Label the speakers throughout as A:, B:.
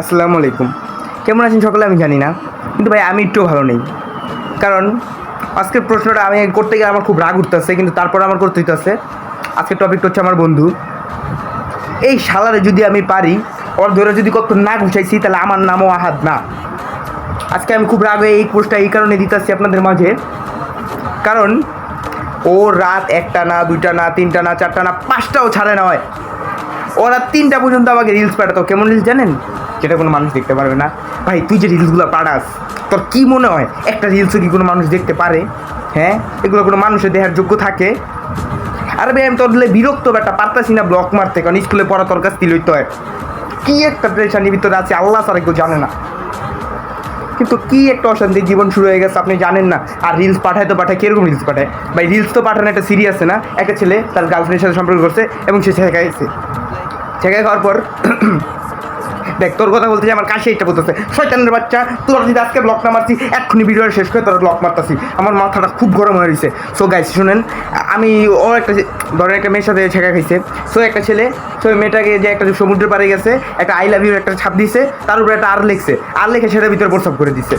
A: আসসালামু আলাইকুম। কেমন আছেন সকলে আমি জানি না, কিন্তু ভাই আমি একটু ভালো নেই। কারণ আজকের প্রশ্নটা আমি করতে গিয়ে আমার খুব রাগ উঠতেছে, কিন্তু তারপর আমার করতে হইতেছে। আজকের টপিকটা হচ্ছে আমার বন্ধু। এই শালারে যদি আমি পারি, ওর ধরে যদি কত না গুছাইছি, তাহলে আমার নামও আহাত না। আজকে আমি খুব রাগ হয়ে এই পোস্টটা এই কারণে দিতেছি আপনাদের মাঝে। কারণ ও রাত একটা না, দুইটা না, তিনটা না, চারটা না, পাঁচটাও ছাড়ে না হয় ওরা তিনটা পর্যন্ত আমাকে রিলস পাঠাতো। কেমন রিলস জানেন? যেটা কোনো মানুষ দেখতে পারবে না। ভাই, তুই যে রিলসগুলো পাঠাস, তোর কী মনে হয়? একটা রিলসও কি কোনো মানুষ দেখতে পারে? হ্যাঁ? এগুলো কোনো মানুষের দেখার যোগ্য থাকে? আর ভাই, আমি তোর দিলে বিরক্ত ব্যাটা, পারতাছি না ব্লক মারতে, কারণ স্কুলে পড়া তোর কাছ লইতে হয়। কি একটা প্রেশানির ভিতরে আছে, আল্লাহ সারা কেউ জানে না। কিন্তু কি একটা অশান্তির জীবন শুরু হয়ে গেছে, আপনি জানেন না। আর রিলস পাঠায় তো পাঠায়, কীরকম রিলস পাঠায়? ভাই রিলস তো পাঠানো একটা সিরিয়াস না? একটা ছেলে তার গার্লফ্রেন্ডের সাথে সম্পর্ক করছে এবং সে ছেঁকাইছে ছেঁকাই খাওয়ার পর, দেখ, তোর কথা বলতে যে আমার কাছে এটা বলতেছে। শয়তানের বাচ্চা, তোর যদি আজকে ব্লক না মারছি, এক্ষুনি ভিডিও শেষ করে তোর ব্লক মারতাছি। আমার মাথাটা খুব গরম হয়ে রয়েছে সো গাইস শুনেন, আমি ও একটা ধরেন একটা মেয়ের সাথে ছেঁকা খাইছে। সো একটা ছেলে সো মেয়েটাকে যে একটা সমুদ্রের পাড়ে গেছে, একটা আই লাভ ইউ একটা ছাপ দিছে, তার উপরে একটা আর লিখছে। আর লিখে সেটার ভিতরে প্রস্তাব করে দিছে।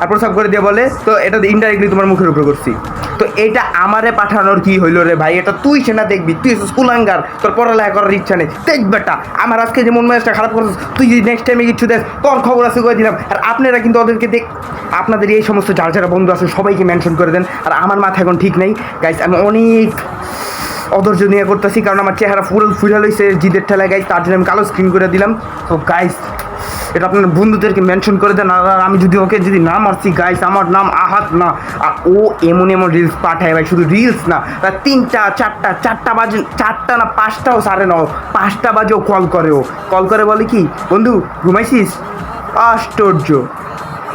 A: আর প্রস্তাব করে দিয়ে বলে, তো এটা ইনডাইরেক্টলি তোমার মুখের উপরে করছি। তো এটা আমারে পাঠানোর কি হইল রে ভাই? এটা তুই সেনা দেখবি। তুই স্কুলাঙ্গার তোর পড়ালেখা করার ইচ্ছা নেই। দেখ বেটা, আমার আজকে যে মন মেজাজটা খারাপ করছিস, তুই যদি নেক্সট টাইমে কিছু দেখ তোর খবর আছে করে দিলাম। আর আপনারা কিন্তু ওদেরকে দেখ, আপনাদের এই সমস্ত যার যারা বন্ধু আছে, সবাইকে মেনশন করে দেন। আর আমার মাথা এখন ঠিক নেই। গাইস আমি অনেক অধৈর্য নিয়ে করতেছি, কারণ আমার চেহারা ফুল ফুলে লইছে, জিদের ঠেলায়। গাইস তার জন্য আমি কালো স্ক্রিন করে দিলাম। তো গাইস এটা আপনার বন্ধুদেরকে মেনশন করে দেন। আর আমি যদি ওকে যদি না মারছি গাইস আমার নাম আহাত না। আর ও এমন এমন রিলস পাঠায় ভাই, শুধু রিলস না। তার তিনটা, চারটা চারটা বাজে, চারটা না পাঁচটাও সাড়ে নাও পাঁচটা বাজেও কল করে ও। কল করে বলে কি, বন্ধু, ঘুমাইছিস? আশ্চর্য।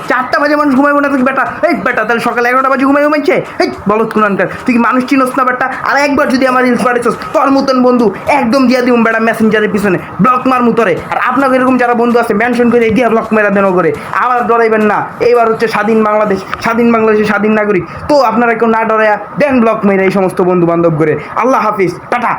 A: চারটা বাজে মানুষ ঘুমাইবো না, তুই বেটা? এই বেটা, তাহলে সকালে এগারোটা বাজে ঘুমাই ঘুমাইছে এই বলো কুনানকার তুই কি মানুষ চিনস না বেটা? আর একবার যদি আমার রিলস পাঠিয়েছস তোর মতন বন্ধু একদম দিয়া দিবম বেটা মেসেঞ্জারের পিছনে ব্লক মার মুতরে আর আপনাকে এরকম যারা বন্ধু আছে মেনশন করে দিয়া ব্লক মেরা দেন করে আবার ডরাইবেন না। এইবার হচ্ছে স্বাধীন বাংলাদেশ, স্বাধীন বাংলাদেশের স্বাধীন নাগরিক। তো আপনারা কেউ না ডরাইয়া দেন ব্লক মেরা এই সমস্ত বন্ধু বান্ধব করে। আল্লাহ হাফিজ, টাটা।